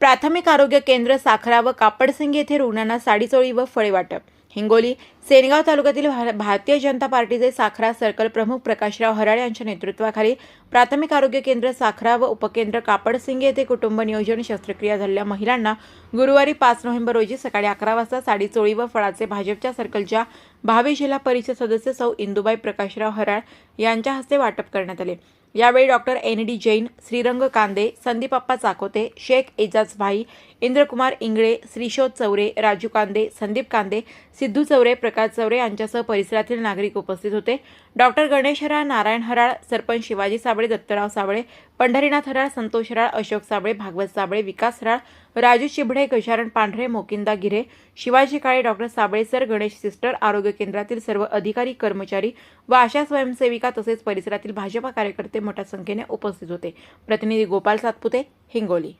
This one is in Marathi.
प्राथमिक आरोग्य केंद्र साखरा व कापडसिंग येथे रुग्णांना साडीचोळी व फळे वाटप. हिंगोली सेनगाव तालुक्यातील भारतीय जनता पार्टीचे साखरा सर्कल प्रमुख प्रकाशराव हराळ यांच्या नेतृत्वाखाली प्राथमिक आरोग्य केंद्र साखरा व उपकेंद्र कापडसिंग येथे कुटुंब नियोजन शस्त्रक्रिया झालेल्या महिलांना गुरुवारी पाच नोव्हेंबर रोजी सकाळी अकरा वाजता साडीचोळी व फळाचे भाजपच्या सर्कलच्या भावी जिल्हा परिषद सदस्य सौ इंदुबाई प्रकाशराव हराळ यांच्या हस्ते वाटप करण्यात आले. यावेळी doctor N D Jain Shrirang Kande Sandeepappa Chakote Shaikh Ejaz भाई इंद्रकुमार इंगळे श्रीशोध चौरे राजू कांदे संदीप कांदे सिद्धू चौरे प्रकाश चौरे यांच्यासह परिसरातील नागरिक उपस्थित होते. डॉक्टर गणेश हराळ नारायण हराळ सरपंच शिवाजी साबळे दत्तराव साबळे पंढरीनाथ हराळ संतोष राळ अशोक साबळे भागवत साबळे विकास राळ Raju Chibde Gajanan Pandhare Mokinda Gire Shivaji Kale doctor Sabale sir Ganesh sister आरोग्य केंद्रातील सर्व अधिकारी कर्मचारी व आशा स्वयंसेविका तसेच परिसरातील भाजपा कार्यकर्ते मोठ्या संख्येने उपस्थित होते. प्रतिनिधी गोपाल सातपुते हिंगोली.